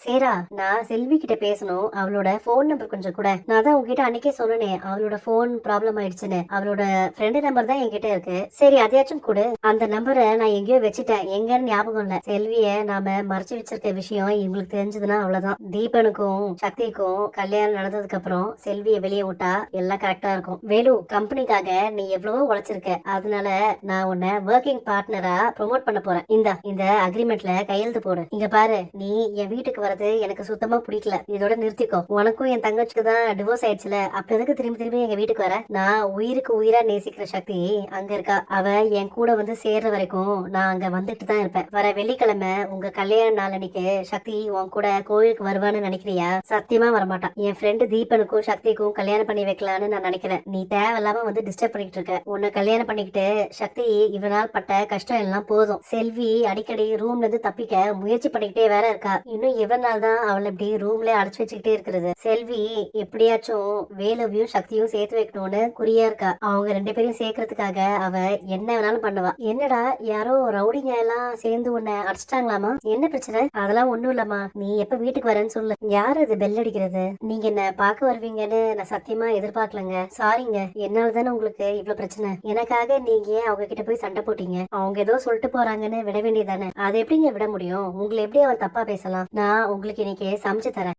சேரா நான் செல்வி கிட்ட பேசணும். அவளோட ஃபோன் நம்பர் கொஞ்சம் கூட. நான் தான் உங்ககிட்ட அன்னைக்கே சொன்னேன் அவளோட ஃபோன் ப்ராப்ளம் ஆயிடுச்சுன்னு. அவளோட ஃப்ரெண்டு நம்பர் தான் என்கிட்ட இருக்கு. சரி அதையாச்சும் கொடு. அந்த நம்பரை நான் எங்கேயோ வச்சுட்டேன். எங்கன்னு ஞாபகம் இல்ல. செல்விய நாம மறைச்சு வச்சிருக்க விஷயம் இவங்களுக்கு தெரிஞ்சதுன்னா அவ்வளவுதான். தீபனுக்கும் சக்திக்கும் கல்யாணம் நடந்ததுக்கு அப்புறம் செல்விய வெளியே விட்டா எல்லாம் கரெக்டா இருக்கும். வேலு கம்பெனிக்காக நீ எவ்வளவோ உழைச்சிருக்க. அதனால நான் உன்னை ஒர்க்கிங் பார்ட்னரா ப்ரோமோட் பண்ண போறேன். இந்த இந்த அக்ரிமெண்ட்ல கையெழுத்து போடு. இங்க பாரு நீ என் வீட்டுக்கு வர்றது எனக்கு சுத்தமா பிடிக்கல. இதோட நிறுத்திக்கோ. உனக்கும் என் தங்கச்சிக்கு தான் டிவோர்ஸ் ஆயிடுச்சுல. அப்ப எதுக்கு திரும்பி திரும்பி எங்க வீட்டுக்கு வர? நான் உயிருக்கு உயிரா நேசிக்கிற சக்தி அங்க இருக்கா. அவ என் கூட வந்து சேர்ற வரைக்கும் நான் அங்க வந்துட்டு தான் இருப்பேன். வர வெள்ளிக்கிழமை உங்க கல்யாண நாள் அன்னைக்கு சக்தி உன் கூட கோயிலுக்கு வருவான்னு நினைக்கிறியா? சத்தியமா வரமாட்டான். என் ஃப்ரெண்டு தீபனுக்கும் சக்திக்கும் கல்யாணம் பண்ணி வைக்கலான்னு நான் நினைக்கிறேன். நீ தேவையில்லாம வந்து டிஸ்டர்ப் பண்ணிட்டு இருக்க. உன்னை கல்யாணம் பண்ணிக்கிட்டு சக்தி இவனால் பட்ட கஷ்டம் எல்லாம் போதும். செல்வி அடிக்கடி ரூம்ல இருந்து தப்பிக்க முயற்சி பண்ணிக்கிட்டே வேற இருக்கா. இன்னும் இவன் தான் அவளை இப்படி ரூம்ல அடைச்சு வச்சுக்கிட்டே இருக்கிறது. செல்வி எப்படியாச்சும் வேலுவையும் சக்தியும் சேர்த்து வைக்கணும்னு குறியா இருக்கா. அவங்க ரெண்டு பேரையும் சேர்க்கறதுக்காக அவ என்ன வேணாலும் பண்ணுவா. என்னடா யாரோ ரவுடிங்க எல்லாம் சேர்ந்து உன்னை அடிச்சிட்டாங்களாமா? என்ன பிரச்சனை? அதெல்லாம் ஒண்ணும் இல்லம்மா. நீ எப்ப வீட்டுக்கு வரேன்னு சொல்லு. யார் அது பெல் அடிக்கிறது? நீங்க என்ன பார்க்க வருவீங்கன்னு நான் சத்தியமா எதிர்பார்க்கலங்க. சாரிங்க என்னால தானே உங்களுக்கு இவ்வளவு பிரச்சனை? எனக்காக நீங்க ஏன் அவங்க கிட்ட போய் சண்டை போட்டீங்க? அவங்க ஏதோ சொல்லிட்டு போறாங்கன்னு விட வேண்டியதானே அதை எப்படிங்க விட முடியும்? உங்களை எப்படி அவன் தப்பா பேசலாம்? நான் उंगल की समझ तर